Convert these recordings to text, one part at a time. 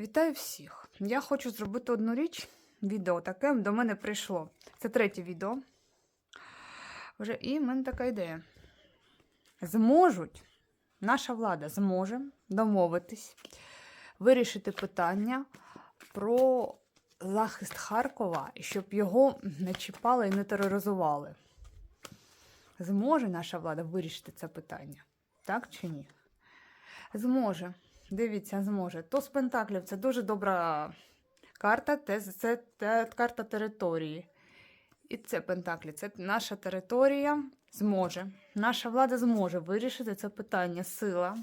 Вітаю всіх! Я хочу зробити одну річ. Відео таке до мене прийшло. Це третє відео. Вже і в мене така ідея. Зможуть, наша влада зможе домовитись, вирішити питання про захист Харкова, щоб його не чіпали і не тероризували. Зможе наша влада вирішити це питання? Так чи ні? Зможе. Дивіться, зможе. То з Пентаклів це дуже добра карта, це, це, це карта території. І це Пентаклі, це наша територія зможе. Наша влада зможе вирішити це питання. Сила.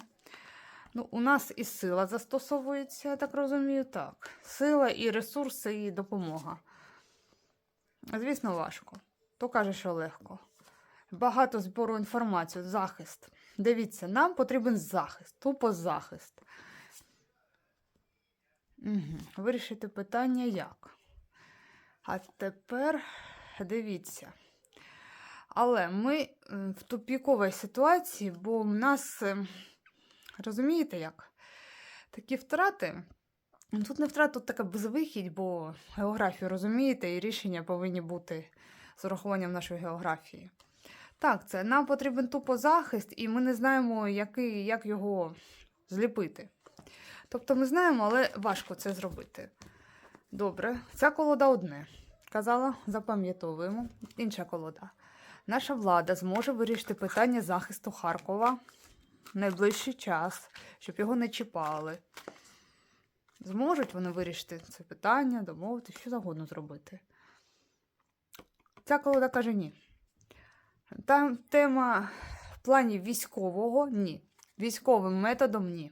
Ну, у нас і сила застосовується, я так розумію, так. Сила і ресурси, і допомога. Звісно, важко. То каже, що легко. Багато збору інформації, захист. Дивіться, нам потрібен захист, тупо захист. Угу. Вирішити питання як. А тепер дивіться. Але ми в тупіковій ситуації, бо в нас, е, розумієте як? Такі втрати. Ну, Тут не втрата, тут така безвихідь, бо географію розумієте, і рішення повинні бути з урахуванням нашої географії. Так, це нам потрібен тупо захист, і ми не знаємо, який, як його зліпити. Тобто ми знаємо, але важко це зробити. Добре, ця колода одне. Казала, запам'ятовуємо. Інша колода. Наша влада зможе вирішити питання захисту Харкова в найближчий час, щоб його не чіпали. Зможуть вони вирішити це питання, домовити, що завгодно зробити. Ця колода каже ні. Там тема в плані військового ні. Військовим методом ні.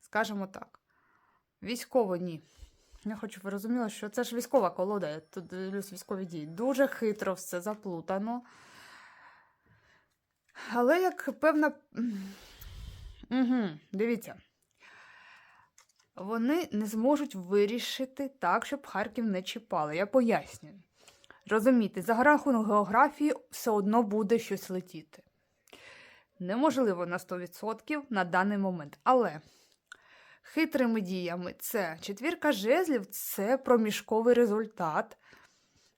Скажемо так. Військово ні. Я хочу, ви розуміли, що це ж військова колода, тут дивлюсь військові дії. Дуже хитро все заплутано. Але як певна. Угу, дивіться. Вони не зможуть вирішити так, щоб Харків не чіпали. Я пояснюю. Розумієте, за рахунок географії все одно буде щось летіти. Неможливо на 100% на даний момент. Але хитрими діями це четвірка жезлів це проміжковий результат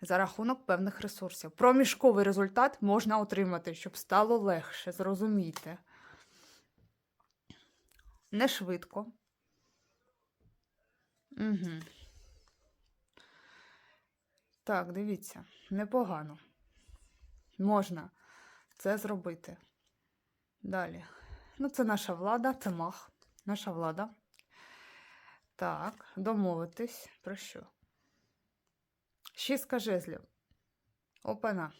за рахунок певних ресурсів. Проміжковий результат можна отримати, щоб стало легше, зрозумійте. Не швидко. Угу. Так, дивіться, непогано. Можна це зробити. Далі. Ну, це наша влада, це мах. Наша влада. Так, домовитись. Про що? Шістка жезлів. Опана.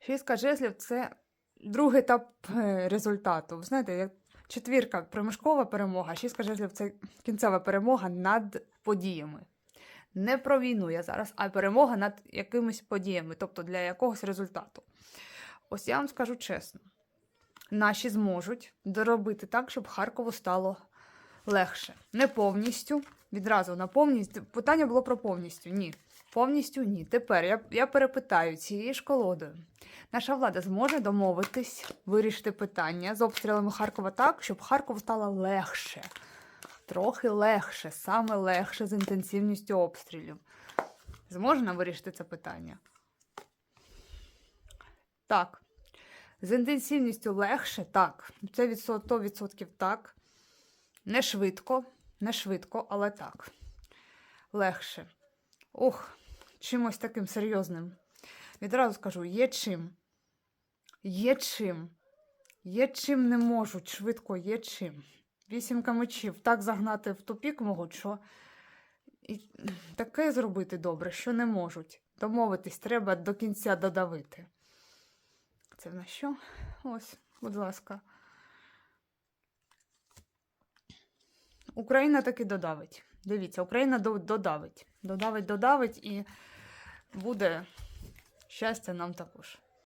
Шістка жезлів це другий етап е, результату. Ви знаєте, як четвірка проміжкова перемога, шістка жезлів це кінцева перемога над подіями. Не про війну я зараз, а перемога над якимись подіями, тобто для якогось результату. Ось я вам скажу чесно: наші зможуть доробити так, щоб Харкову стало легше. Не повністю, відразу на повністю. Питання було про повністю. Ні. Повністю ні. Тепер я, я перепитаю цією ж колодою. Наша влада зможе домовитись, вирішити питання з обстрілами Харкова так, щоб Харкову стало легше. Трохи легше, саме легше з інтенсивністю обстрілів. Зможна вирішити це питання? Так. З інтенсивністю легше, так. Це від 100% так. Не швидко, не швидко, але так. Легше. Ох, чимось таким серйозним. Відразу скажу: є чим. Є чим. Є чим не можуть. Швидко є чим. Вісімка мечів. Так загнати в тупік можуть, що і таке зробити добре, що не можуть. Домовитись, треба до кінця додавити. Це на що? Ось, будь ласка. Україна таки додавить. Дивіться, Україна до- додавить. Додавить, додавить і буде щастя нам також.